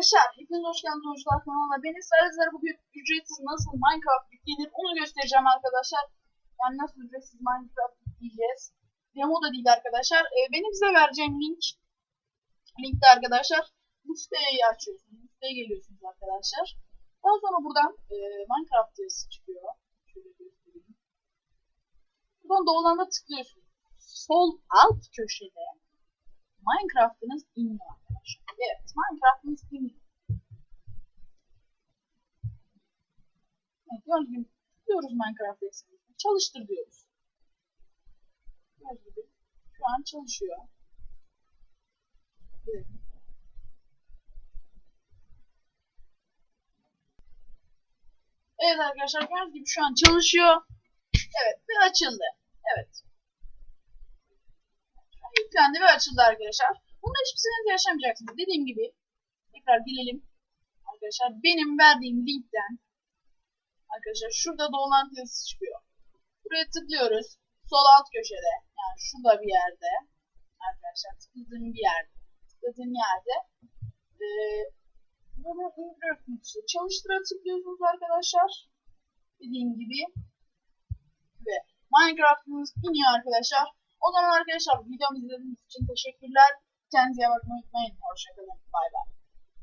arkadaşlar, hepiniz hoş geldiniz Oyuncular kanalına. Ben sizlere bugün ücretsiz nasıl Minecraft yüklenir onu göstereceğim arkadaşlar. Yani nasıl ücretsiz Minecraft yükleyeceğiz. Demo da değil arkadaşlar. Ee, benim size vereceğim link, linkte arkadaşlar bu siteyi açıyorsunuz. Siteye geliyorsunuz arkadaşlar. Daha sonra buradan e, Minecraft yazısı çıkıyor. Şöyle göstereyim. Buradan doğulanda tıklıyorsunuz. Sol alt köşede Minecraft'ınız iniyor Evet, Minecraft'ınız iniyor. Evet, gördüğünüz gibi tıklıyoruz Minecraft eksenine. Çalıştır diyoruz. Gördüğünüz gibi şu an çalışıyor. Evet. Evet arkadaşlar gördüğünüz gibi şu an çalışıyor. Evet ve açıldı. Evet. Yüklendi ve açıldı arkadaşlar. Bunda hiçbir sıkıntı yaşamayacaksınız. Dediğim gibi tekrar gelelim. Arkadaşlar benim verdiğim linkten arkadaşlar şurada dolant yazısı çıkıyor. Buraya tıklıyoruz. Sol alt köşede yani şurada bir yerde arkadaşlar tıkladığım bir yerde tıkladığım yerde ee, bunu indiriyorsunuz. Çalıştıra tıklıyorsunuz arkadaşlar. Dediğim gibi ve Minecraft'ınız iniyor arkadaşlar. O zaman arkadaşlar videomu izlediğiniz için teşekkürler. Tenzi, aber nur mit Main Porsche gewinnen. Bye bye.